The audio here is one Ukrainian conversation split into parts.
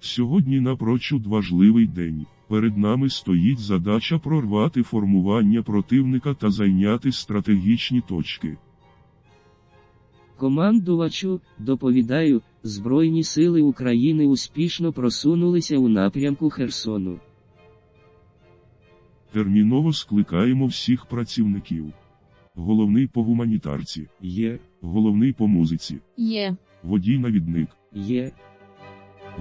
Сьогодні напрочуд важливий день. Перед нами стоїть задача прорвати формування противника та зайняти стратегічні точки. Командувачу, доповідаю, Збройні сили України успішно просунулися у напрямку Херсону. Терміново скликаємо всіх працівників. Головний по гуманітарці, Є, головний по музиці, Є. водій-навідник. є,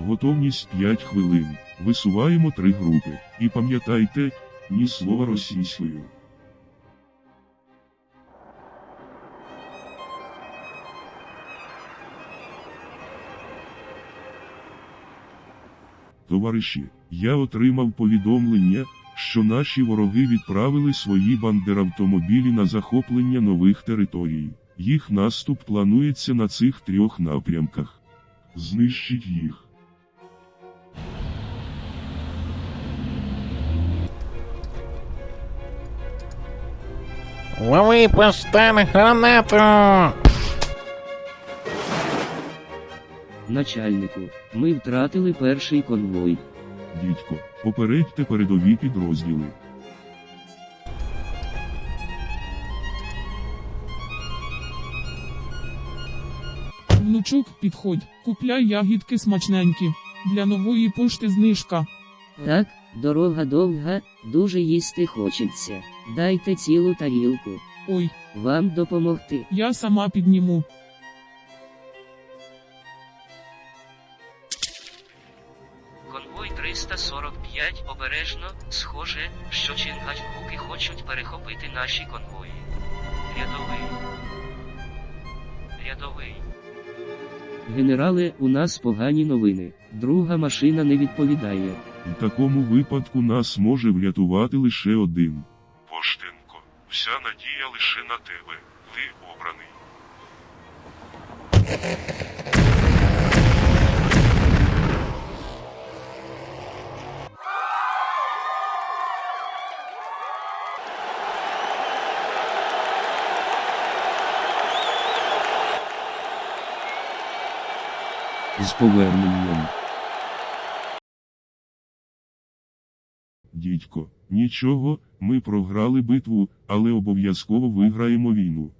Готовність 5 хвилин. Висуваємо три групи. І пам'ятайте, ні слова російською. Товариші, я отримав повідомлення, що наші вороги відправили свої бандеравтомобілі на захоплення нових територій. Їх наступ планується на цих трьох напрямках. Знищіть їх. Лови постан гранату! начальнику. Ми втратили перший конвой. Дідько, попередьте передові підрозділи. Внучок, підходь, купляй ягідки смачненькі. Для нової пошти знижка. Так, дорога довга, дуже їсти хочеться. Дайте цілу тарілку. Ой, Вам допомогти. я сама підніму. Конвой 345 обережно, схоже, що чингачгуки хочуть перехопити наші конвої. Рядовий. Рядовий. Генерале, у нас погані новини. Друга машина не відповідає. У такому випадку нас може врятувати лише один. Поштенко, вся надія лише на тебе. Ти обраний. З поверненням. Дідько, нічого, ми програли битву, але обов'язково виграємо війну.